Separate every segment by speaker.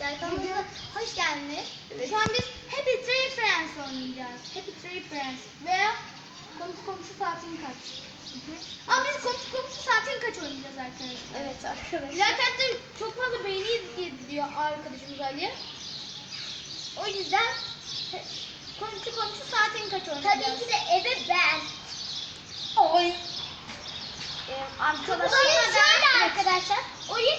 Speaker 1: arkadaşlar kanalımıza hoş geldiniz. Şu an biz Happy Tree Friends oynayacağız. Happy Tree Friends veya komşu komşu saatin kaç? Ama biz komşu komşu saatin kaç oynayacağız arkadaşlar.
Speaker 2: Evet arkadaşlar.
Speaker 1: Zaten de çok fazla beğeni diyor arkadaşımız Ali. O yüzden komşu komşu saatin kaç oynayacağız?
Speaker 2: Tabii ki de eve ben.
Speaker 1: Oy.
Speaker 2: Ee, arkadaşlar.
Speaker 1: Oyun şöyle
Speaker 2: arkadaşlar. Oyun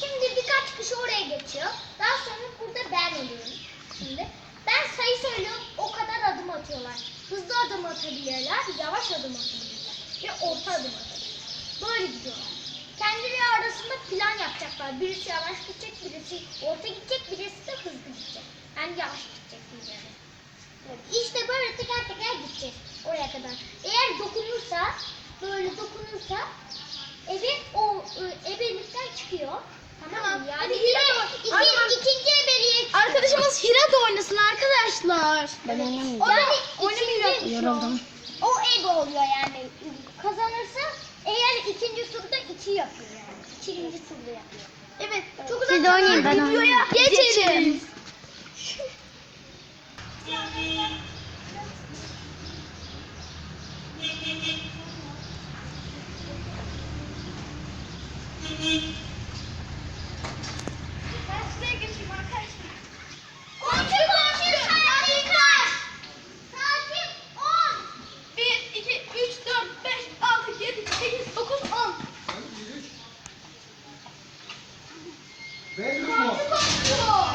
Speaker 2: şimdi birkaç kişi oraya geçiyor. Daha sonra burada ben oluyorum. Şimdi ben sayı söylüyorum. O kadar adım atıyorlar. Hızlı adım atabilirler, yavaş adım atabilirler ve orta adım atabilirler. Böyle gidiyorlar. Kendileri arasında plan yapacaklar. Birisi yavaş gidecek, birisi orta gidecek, birisi de hızlı gidecek. Yani yavaş gidecek birileri. İşte böyle teker teker gideceğiz oraya kadar. Eğer dokunursa, böyle dokunursa evi o e, ebelikten çıkıyor. Tamam,
Speaker 1: Tamam.
Speaker 2: Yani
Speaker 1: Hadi
Speaker 2: iki,
Speaker 1: Hira-
Speaker 2: iki,
Speaker 1: Arkadaş-
Speaker 2: ikinci ebeliğe çıkıyor.
Speaker 1: Arkadaşımız Hira da oynasın arkadaşlar.
Speaker 3: Ben oynamayacağım.
Speaker 2: O da
Speaker 1: oynamayacak.
Speaker 3: Yoruldum.
Speaker 2: O ego oluyor yani. Kazanırsa eğer ikinci turda iki yapıyor yani. İkinci turda yapıyor.
Speaker 1: Evet. Çok
Speaker 3: Siz
Speaker 1: uzak
Speaker 3: oynayın, ben
Speaker 1: videoya
Speaker 3: oynayayım.
Speaker 1: geçelim. Ben
Speaker 4: Belli mi?
Speaker 1: Komşu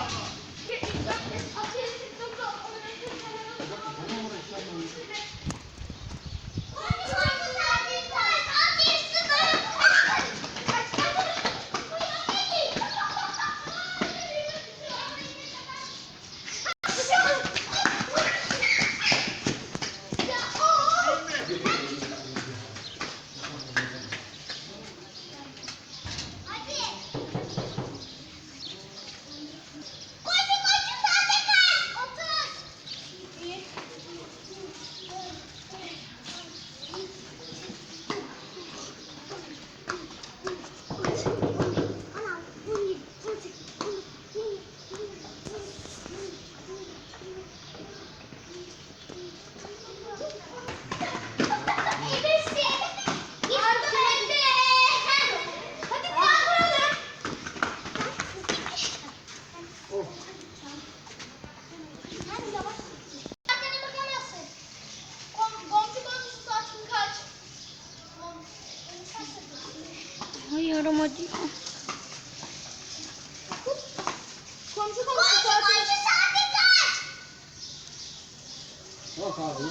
Speaker 4: Yok abi.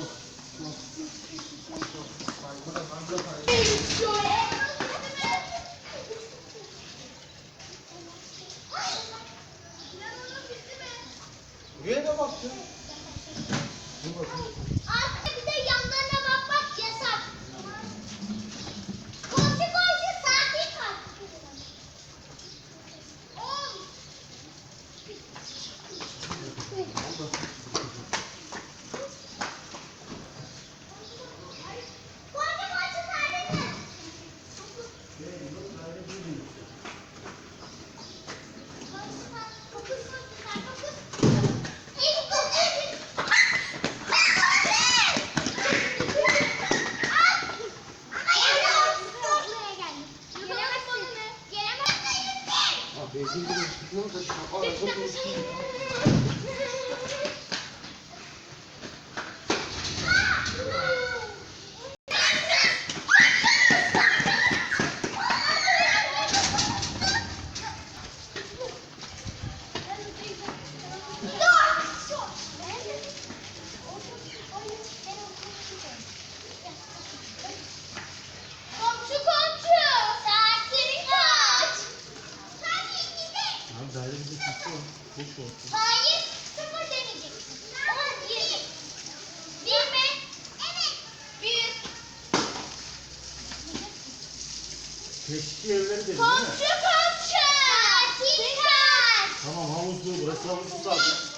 Speaker 4: Buraya da baktın. Dur bakayım.
Speaker 2: Кнопочка, Оля, виключи. Ah!
Speaker 4: Abi daire bizi tutuyor. Boş olsun.
Speaker 2: Hayır sıfır demeyeceksin. On bir. Bir mi? Evet. Bir.
Speaker 4: Teşkil evleri de değil mi?
Speaker 2: Komşu komşu. Kaç?
Speaker 4: Tamam havuzlu. Burası havuzlu zaten.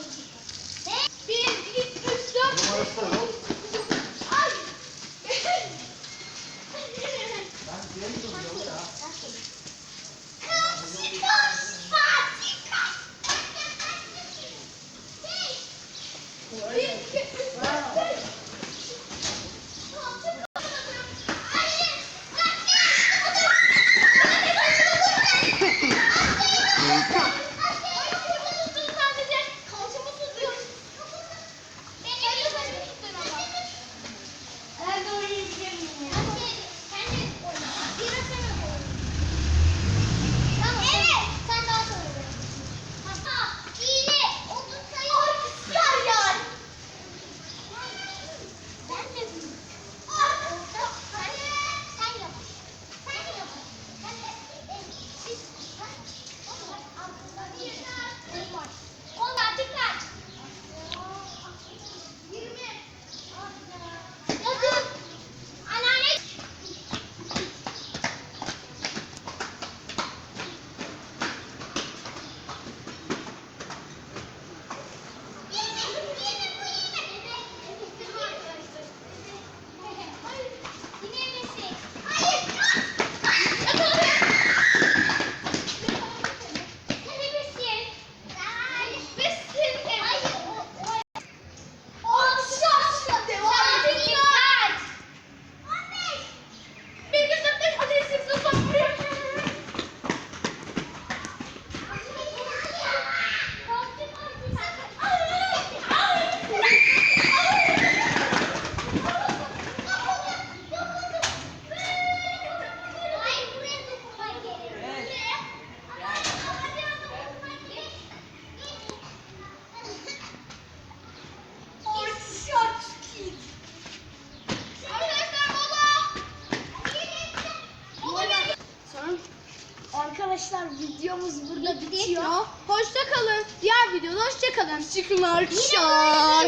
Speaker 2: Bitiyor.
Speaker 5: Hoşça kalın. Diğer videoda hoşça kalın.
Speaker 1: Çıkın arkadaşlar.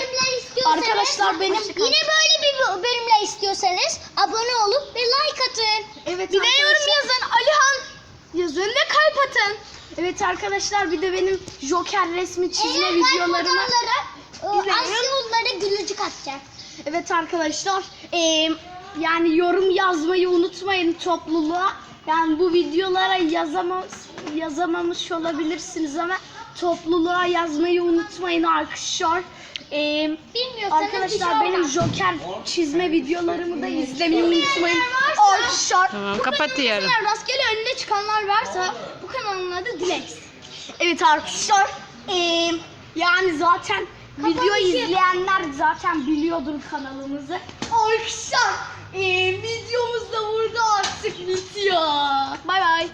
Speaker 1: Arkadaşlar benim-
Speaker 2: yine böyle bir bölümler istiyorsanız abone olup ve like atın.
Speaker 1: Evet
Speaker 5: Bir de yorum yazın. Alihan yazın ve kalp atın.
Speaker 1: Evet arkadaşlar bir de benim Joker resmi çizme
Speaker 2: kaybolanlara
Speaker 1: İzleyin.
Speaker 2: Asyollara gülücük atacak.
Speaker 1: Evet arkadaşlar eee, yani yorum yazmayı unutmayın topluluğa. Yani bu videolara yazamaz, yazamamış olabilirsiniz ama topluluğa yazmayı unutmayın arkadaşlar. Eee,
Speaker 2: Bilmiyorsanız
Speaker 1: arkadaşlar
Speaker 2: bir şey
Speaker 1: benim. Joker çizme videolarımı da izlemeyi unutmayın. Arkadaşlar
Speaker 3: Tamam kapatıyorum.
Speaker 5: Eğer rastgele önüne çıkanlar varsa bu kanalın adı Dilex.
Speaker 1: Evet arkadaşlar eee, yani zaten video izleyenler zaten biliyordur kanalımızı. Arkadaşlar eee, videomuz da burada artık bitiyor.
Speaker 5: Bay bay.